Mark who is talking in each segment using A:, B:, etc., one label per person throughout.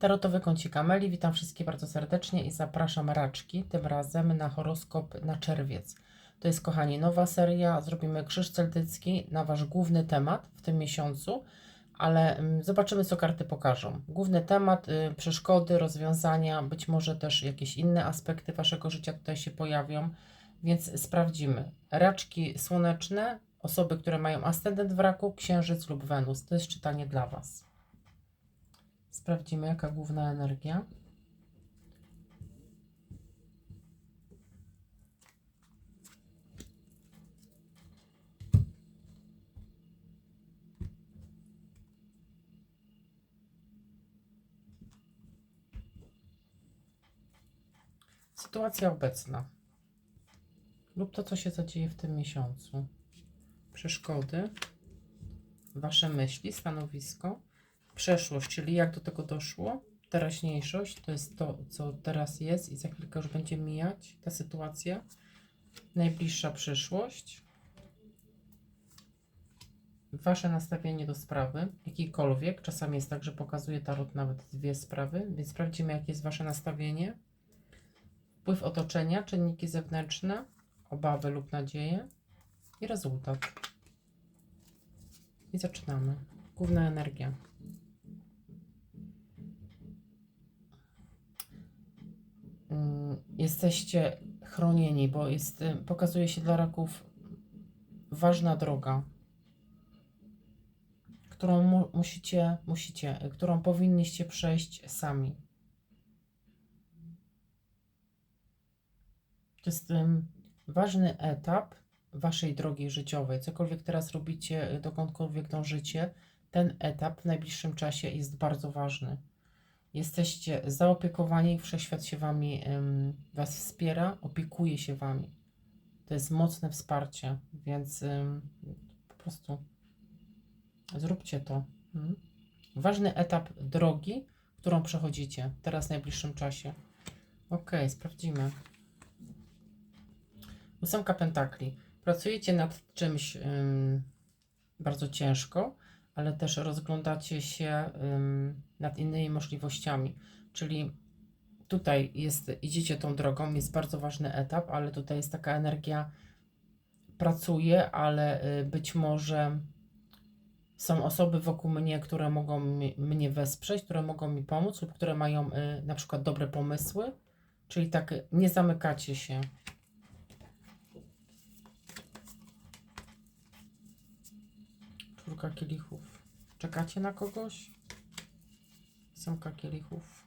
A: Tarotowy kącik Ameli. Witam wszystkich bardzo serdecznie i zapraszam raczki, tym razem na horoskop na czerwiec. To jest, kochani, nowa seria. Zrobimy krzyż celtycki na Wasz główny temat w tym miesiącu, ale mm, zobaczymy, co karty pokażą. Główny temat, y, przeszkody, rozwiązania, być może też jakieś inne aspekty Waszego życia tutaj się pojawią, więc sprawdzimy. Raczki słoneczne, osoby, które mają ascendent w raku, księżyc lub Wenus. To jest czytanie dla Was. Sprawdzimy, jaka główna energia. Sytuacja obecna lub to, co się zadzieje w tym miesiącu. Przeszkody, Wasze myśli, stanowisko, przeszłość, czyli jak do tego doszło, teraźniejszość, to jest to, co teraz jest i za chwilkę już będzie mijać ta sytuacja, najbliższa przyszłość, Wasze nastawienie do sprawy, jakikolwiek, czasami jest tak, że pokazuje tarot nawet dwie sprawy, więc sprawdzimy, jakie jest Wasze nastawienie, wpływ otoczenia, czynniki zewnętrzne, obawy lub nadzieje i rezultat. I zaczynamy. Główna energia. Jesteście chronieni, bo jest, y, pokazuje się dla raków ważna droga, którą mu, musicie, musicie, y, którą powinniście przejść sami. To jest ym, ważny etap waszej drogi życiowej. Cokolwiek teraz robicie, y, dokądkolwiek dążycie, ten etap w najbliższym czasie jest bardzo ważny. Jesteście zaopiekowani, wszechświat się wami, was wspiera, opiekuje się wami. To jest mocne wsparcie, więc po prostu zróbcie to. Mm. Ważny etap drogi, którą przechodzicie teraz w najbliższym czasie. Ok, sprawdzimy. Ósemka pentakli. Pracujecie nad czymś ym, bardzo ciężko, ale też rozglądacie się nad innymi możliwościami. Czyli tutaj jest, idziecie tą drogą, jest bardzo ważny etap, ale tutaj jest taka energia, pracuję, ale y, być może są osoby wokół mnie, które mogą mi, mnie wesprzeć, które mogą mi pomóc lub które mają y, na przykład dobre pomysły. Czyli tak nie zamykacie się. Czwórka kielichów. Czekacie na kogoś? Ósemka kielichów.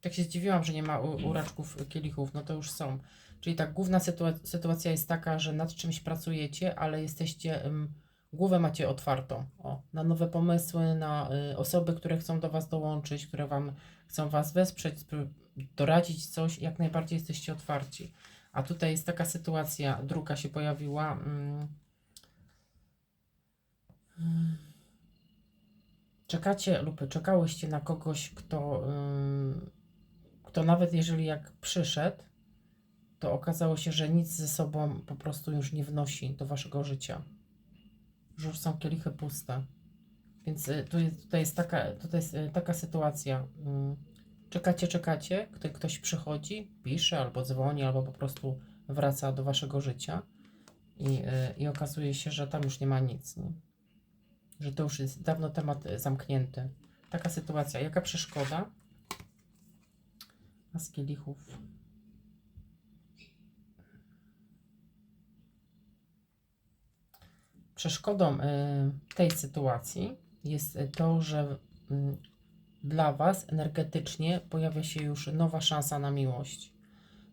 A: Tak się zdziwiłam, że nie ma u, u raczków kielichów. No to już są. Czyli tak, główna sytua- sytuacja jest taka, że nad czymś pracujecie, ale jesteście, ym, głowę macie otwartą o, na nowe pomysły, na y, osoby, które chcą do Was dołączyć, które Wam chcą Was wesprzeć, doradzić coś, jak najbardziej jesteście otwarci. A tutaj jest taka sytuacja, druga się pojawiła. Mm, mm, czekacie lub czekałyście na kogoś, kto, kto nawet jeżeli jak przyszedł, to okazało się, że nic ze sobą po prostu już nie wnosi do waszego życia. Już są kielichy puste. Więc y, tu jest, tutaj jest taka, tutaj jest y, taka sytuacja. Czekacie, czekacie, gdy ktoś przychodzi, pisze albo dzwoni, albo po prostu wraca do waszego życia i, y, i okazuje się, że tam już nie ma nic. Nie? Że to już jest dawno temat y, zamknięty. Taka sytuacja. Jaka przeszkoda? A z kielichów. Przeszkodą y, tej sytuacji jest y, to, że y, dla Was energetycznie pojawia się już nowa szansa na miłość.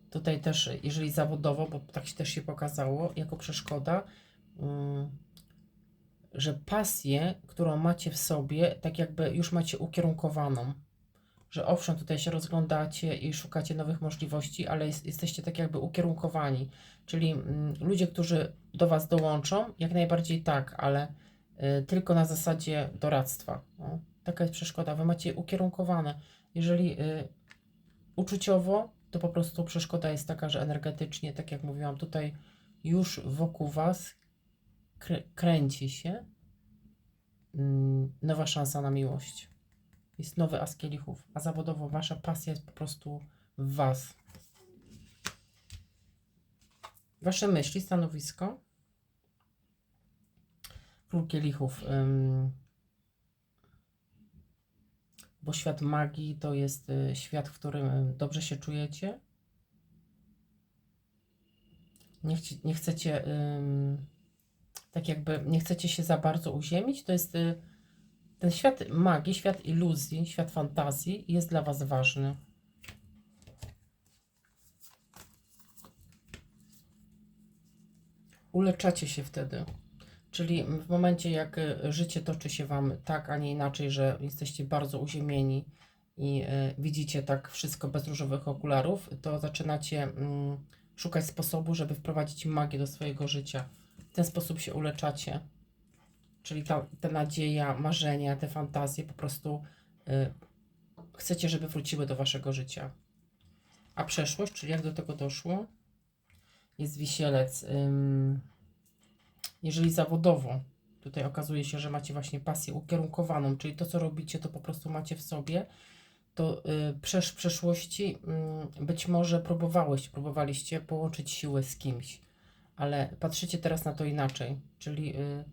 A: Tutaj też, jeżeli zawodowo, bo tak się też się pokazało, jako przeszkoda, y, że pasję, którą macie w sobie, tak jakby już macie ukierunkowaną. Że owszem, tutaj się rozglądacie i szukacie nowych możliwości, ale jest, jesteście tak jakby ukierunkowani. Czyli mm, ludzie, którzy do Was dołączą, jak najbardziej tak, ale y, tylko na zasadzie doradztwa. O, taka jest przeszkoda. Wy macie ukierunkowane. Jeżeli y, uczuciowo, to po prostu przeszkoda jest taka, że energetycznie, tak jak mówiłam, tutaj już wokół Was krę- kręci się mm, nowa szansa na miłość. Jest nowy as kielichów, a zawodowo wasza pasja jest po prostu w was. Wasze myśli, stanowisko. Król kielichów. ym, bo świat magii to jest y, świat, w którym y, dobrze się czujecie. Nie, chci, nie chcecie, ym, tak jakby, nie chcecie się za bardzo uziemić. To jest y, ten świat magii, świat iluzji, świat fantazji jest dla Was ważny. Uleczacie się wtedy. Czyli w momencie, jak y, życie toczy się Wam tak, a nie inaczej, że jesteście bardzo uziemieni i y, widzicie tak wszystko bez różowych okularów, to zaczynacie mm, szukać sposobu, żeby wprowadzić magię do swojego życia. Ten sposób się uleczacie. Czyli ta, ta nadzieja, marzenia, te fantazje po prostu y, chcecie, żeby wróciły do Waszego życia. A przeszłość, czyli jak do tego doszło? Jest wisielec. Ym, jeżeli zawodowo, tutaj okazuje się, że macie właśnie pasję ukierunkowaną, czyli to, co robicie, to po prostu macie w sobie, to y, w przeszłości y, być może próbowałeś, próbowaliście połączyć siły z kimś, ale patrzycie teraz na to inaczej, czyli y,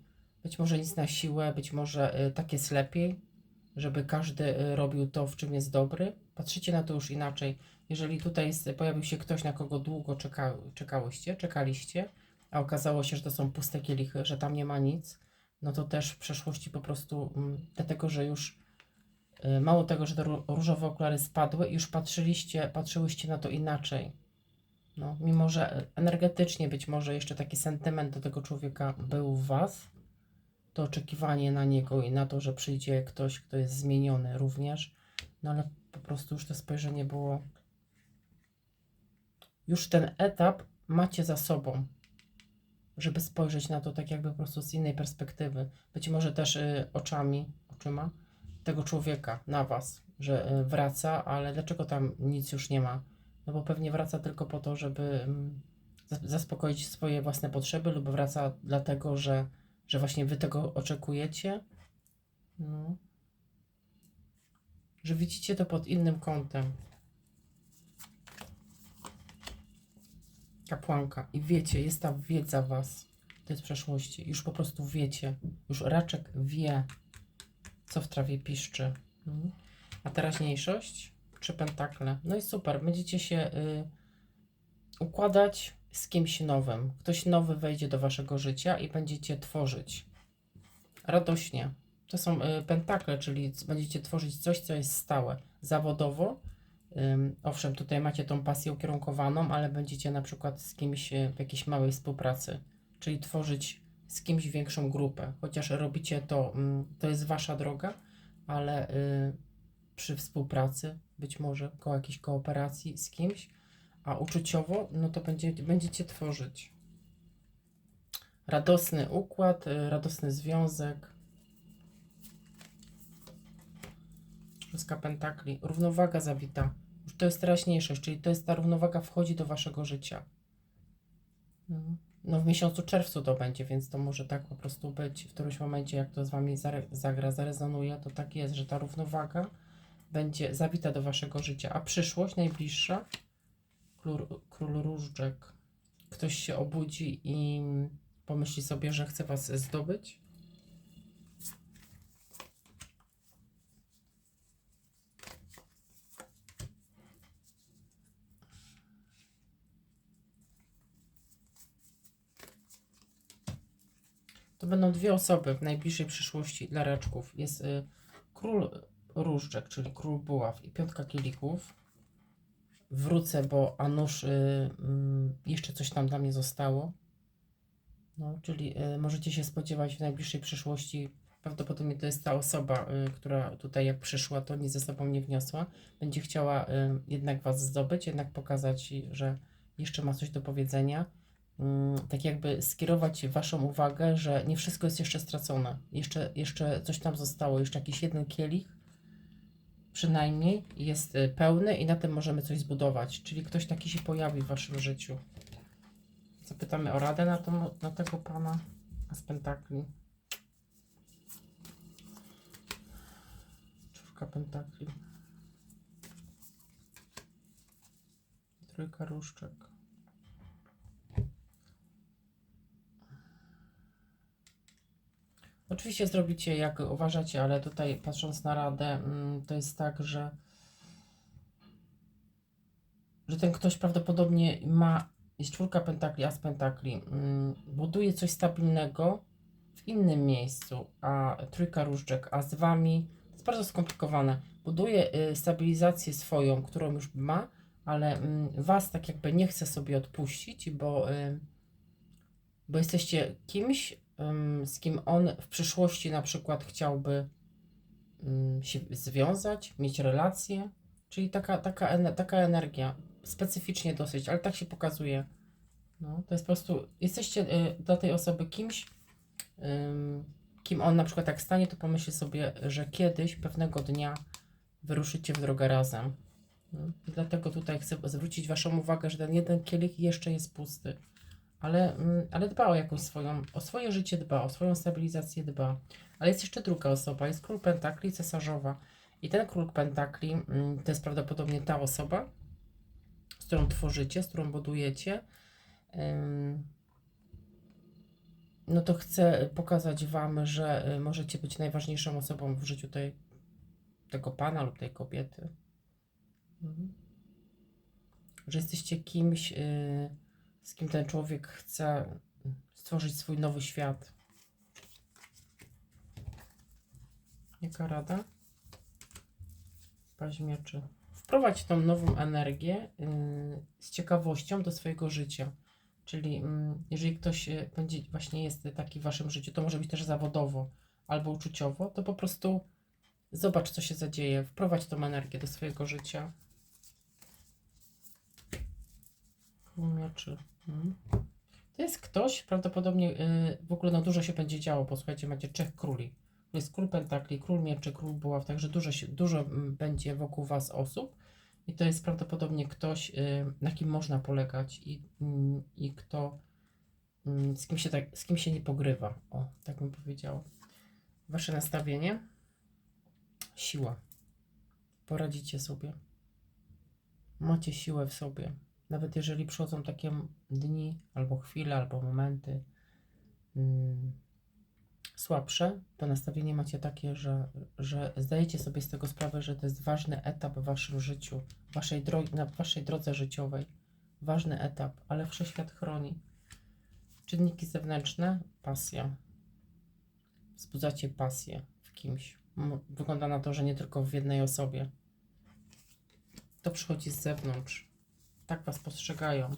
A: być może nic na siłę, być może y, tak jest lepiej, żeby każdy y, robił to, w czym jest dobry. Patrzycie na to już inaczej. Jeżeli tutaj jest, pojawił się ktoś, na kogo długo czeka, czekałyście, czekaliście, a okazało się, że to są puste kielichy, że tam nie ma nic, no to też w przeszłości po prostu, mm, dlatego że już mało tego, że te ró- różowe okulary spadły, już patrzyliście, patrzyłyście na to inaczej. No, mimo że energetycznie być może jeszcze taki sentyment do tego człowieka był w Was, to oczekiwanie na niego i na to, że przyjdzie ktoś, kto jest zmieniony również, no ale po prostu już to spojrzenie było. Już ten etap macie za sobą, żeby spojrzeć na to tak jakby po prostu z innej perspektywy. Być może też y, oczami, oczyma tego człowieka na was, że y, wraca, ale dlaczego tam nic już nie ma? No bo pewnie wraca tylko po to, żeby mm, zas- zaspokoić swoje własne potrzeby, lub wraca dlatego, że, że właśnie wy tego oczekujecie. No. Że widzicie to pod innym kątem. Kapłanka. I wiecie, jest ta wiedza was. To jest przeszłości. Już po prostu wiecie. Już raczek wie, co w trawie piszczy. Mhm. A teraźniejszość? Trzy pentakle. No i super. Będziecie się y, układać z kimś nowym. Ktoś nowy wejdzie do waszego życia i będziecie tworzyć. Radośnie. To są y, pentakle, czyli będziecie tworzyć coś, co jest stałe. Zawodowo. Owszem, tutaj macie tą pasję ukierunkowaną, ale będziecie na przykład z kimś y, w jakiejś małej współpracy, czyli tworzyć z kimś większą grupę. Chociaż robicie to, mm, to jest wasza droga, ale y, przy współpracy, być może koło jakiejś kooperacji z kimś, a uczuciowo, no to będzie, będziecie tworzyć. Radosny układ, y, radosny związek. Szóstka pentakli. Równowaga zawita. Już to jest teraźniejszość, czyli to jest ta równowaga wchodzi do waszego życia. No. No w miesiącu czerwcu to będzie, więc to może tak po prostu być w którymś momencie, jak to z wami zagra, zarezonuje, to tak jest, że ta równowaga będzie zawita do waszego życia. A przyszłość najbliższa, król, król różdżek, ktoś się obudzi i pomyśli sobie, że chce was zdobyć. To będą dwie osoby w najbliższej przyszłości dla raczków. Jest y, król różdżek, czyli król buław i piątka kielichów. Wrócę, bo a nuż y, mm, jeszcze coś tam dla mnie zostało. No, czyli y, możecie się spodziewać w najbliższej przyszłości. Prawdopodobnie to jest ta osoba, y, która tutaj jak przyszła, to nic ze sobą nie wniosła. Będzie chciała y, jednak Was zdobyć, jednak pokazać, że jeszcze ma coś do powiedzenia mm, tak jakby skierować Waszą uwagę, że nie wszystko jest jeszcze stracone. Jeszcze, jeszcze coś tam zostało, jeszcze jakiś jeden kielich przynajmniej jest y, pełny i na tym możemy coś zbudować. Czyli ktoś taki się pojawi w Waszym życiu. Zapytamy o radę na, tą, na tego Pana z pentakli. Czwórka pentakli. Trójka różdżek. Oczywiście zrobicie jak uważacie, ale tutaj patrząc na radę, mm, to jest tak, że że ten ktoś prawdopodobnie ma, jest czwórka pentakli, as pentakli, mm, buduje coś stabilnego w innym miejscu, a trójka różdżek, a z wami, to jest bardzo skomplikowane, buduje y, stabilizację swoją, którą już ma, ale mm, was tak jakby nie chce sobie odpuścić, bo, y, bo jesteście kimś, z kim on w przyszłości na przykład chciałby się związać, mieć relacje, czyli taka, taka, taka energia, specyficznie dosyć, ale tak się pokazuje. No, to jest po prostu, jesteście y, dla tej osoby kimś, kim on na przykład jak stanie, to pomyśli sobie, że kiedyś, pewnego dnia wyruszycie w drogę razem. No, dlatego tutaj chcę zwrócić Waszą uwagę, że ten jeden kielich jeszcze jest pusty. Ale, mm, ale dba o jakąś swoją, o swoje życie dba, o swoją stabilizację dba. Ale jest jeszcze druga osoba, jest król pentakli, cesarzowa. I ten król pentakli mm, to jest prawdopodobnie ta osoba, z którą tworzycie, z którą budujecie. No to chcę pokazać Wam, że y, możecie być najważniejszą osobą w życiu tej, tego pana lub tej kobiety. Mhm. Że jesteście kimś, y, z kim ten człowiek chce stworzyć swój nowy świat. Jaka rada? Paź mieczy. Wprowadź tą nową energię y, z ciekawością do swojego życia. Czyli mm, jeżeli ktoś y, będzie właśnie jest taki w waszym życiu, to może być też zawodowo albo uczuciowo, to po prostu zobacz, co się zadzieje. Wprowadź tą energię do swojego życia. Mieczy. Mhm. To jest ktoś, prawdopodobnie y, w ogóle no dużo się będzie działo, bo słuchajcie, macie trzech króli. Jest król pentakli, król mieczy, król buław, także dużo, się, dużo mm, będzie wokół was osób. I to jest prawdopodobnie ktoś, y, na kim można polegać i, mm, i kto, mm, z kim, się tak, z kim się nie pogrywa. O, tak bym powiedziała. Wasze nastawienie? Siła. Poradzicie sobie. Macie siłę w sobie. Nawet jeżeli przychodzą takie dni, albo chwile, albo momenty mm, słabsze, to nastawienie macie takie, że, że zdajecie sobie z tego sprawę, że to jest ważny etap w waszym życiu, waszej na waszej drodze życiowej. Ważny etap, ale wszechświat chroni. Czynniki zewnętrzne, pasja. Wzbudzacie pasję w kimś. Wygląda na to, że nie tylko w jednej osobie. To przychodzi z zewnątrz. Tak was postrzegają.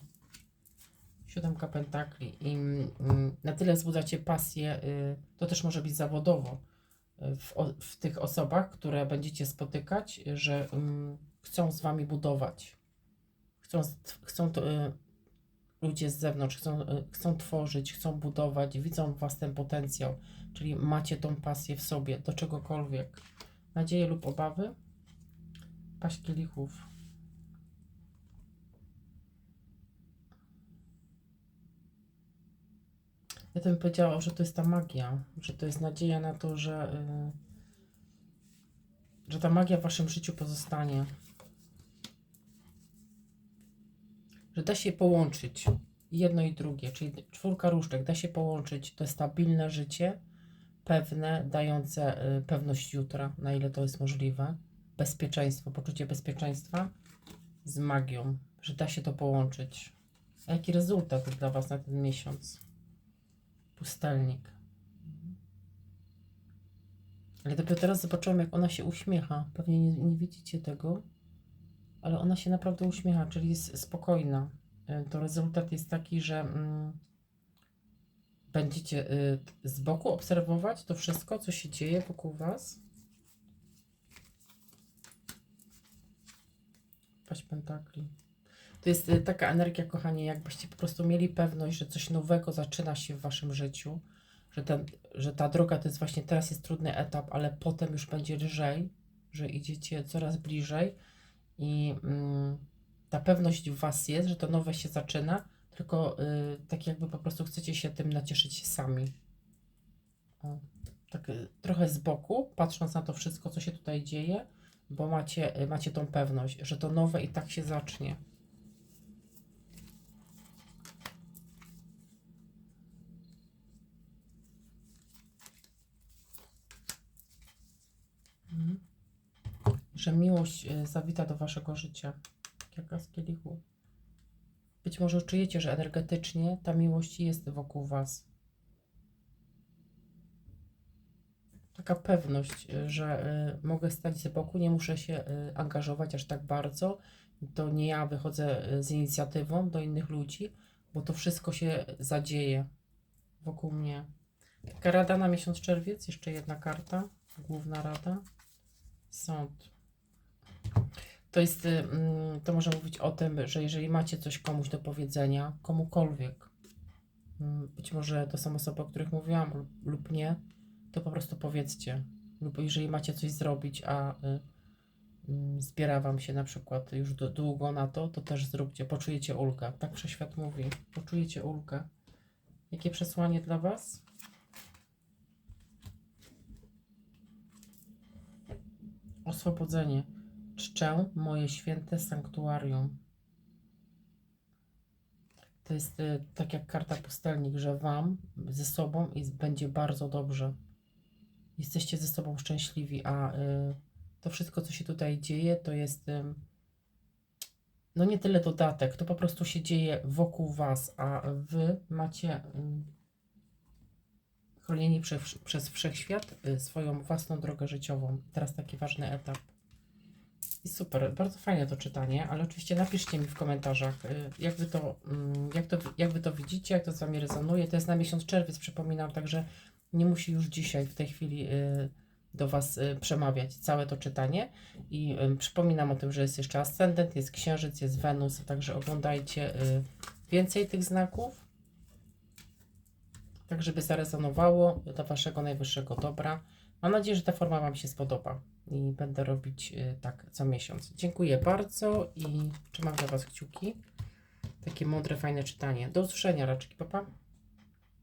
A: Siódemka pentakli i mm, na tyle wzbudzacie pasję, y, to też może być zawodowo y, w, w tych osobach, które będziecie spotykać, że mm, chcą z wami budować. Chcą, chcą to, y, ludzie z zewnątrz, chcą, chcą tworzyć, chcą budować, widzą w was ten potencjał, czyli macie tą pasję w sobie do czegokolwiek. Nadzieje lub obawy? Paść kielichów. Ja to bym powiedziała, że to jest ta magia, że to jest nadzieja na to, że, y, że ta magia w waszym życiu pozostanie. Że da się połączyć jedno i drugie, czyli czwórka różdżek, da się połączyć to stabilne życie, pewne, dające y, pewność jutra, na ile to jest możliwe, bezpieczeństwo, poczucie bezpieczeństwa z magią, że da się to połączyć. A jaki rezultat dla was na ten miesiąc? Pustelnik. Ale dopiero teraz zobaczyłam, jak ona się uśmiecha. Pewnie nie, nie widzicie tego, ale ona się naprawdę uśmiecha, czyli jest spokojna. Y, To rezultat jest taki, że mm, będziecie y, z boku obserwować to wszystko, co się dzieje wokół Was. Paść pentakli. To jest y, taka energia, kochani, jakbyście po prostu mieli pewność, że coś nowego zaczyna się w waszym życiu, że, ten, że ta droga to jest właśnie teraz jest trudny etap, ale potem już będzie lżej, że idziecie coraz bliżej i mm, ta pewność w was jest, że to nowe się zaczyna, tylko y, tak jakby po prostu chcecie się tym nacieszyć sami. O. tak y, trochę z boku, patrząc na to wszystko, co się tutaj dzieje, bo macie, y, macie tą pewność, że to nowe i tak się zacznie. Że miłość y, zawita do waszego życia. Jaka z kielichu. Być może czujecie, że energetycznie ta miłość jest wokół was. Taka pewność, y, że y, mogę stać z boku, nie muszę się angażować aż tak bardzo. To nie ja wychodzę z inicjatywą do innych ludzi, bo to wszystko się zadzieje wokół mnie. Taka rada na miesiąc czerwiec, jeszcze jedna karta, główna rada. Sąd. To jest, y, mm, to może mówić o tym, że jeżeli macie coś komuś do powiedzenia, komukolwiek, mm, być może to są osoby, o których mówiłam lub- lub nie, to po prostu powiedzcie. Lub jeżeli macie coś zrobić, a y, mm, zbiera wam się na przykład już do, długo na to, to też zróbcie. Poczujecie ulgę. Tak wszechświat mówi. Poczujecie ulgę. Jakie przesłanie dla was? Oswobodzenie. Czczę moje święte sanktuarium. To jest y, tak jak karta pustelnik, że Wam ze sobą jest, będzie bardzo dobrze. Jesteście ze sobą szczęśliwi, a y, to wszystko, co się tutaj dzieje, to jest ym, no nie tyle dodatek, to po prostu się dzieje wokół Was, a Wy macie ym, chronieni przez, przez wszechświat y, swoją własną drogę życiową. Teraz taki ważny etap. Super, bardzo fajne to czytanie, ale oczywiście napiszcie mi w komentarzach, y, jak wy to, mm, jak to, jak wy to widzicie, jak to z wami rezonuje. To jest na miesiąc czerwiec, przypominam, także nie musi już dzisiaj, w tej chwili y, do was y, przemawiać całe to czytanie. I przypominam o tym, że jest jeszcze ascendent, jest księżyc, jest Wenus, także oglądajcie więcej tych znaków, tak żeby zarezonowało do waszego najwyższego dobra. Mam nadzieję, że ta forma Wam się spodoba i będę robić y, tak co miesiąc. Dziękuję bardzo i trzymam dla Was kciuki. Takie mądre, fajne czytanie. Do usłyszenia, raczki, papa.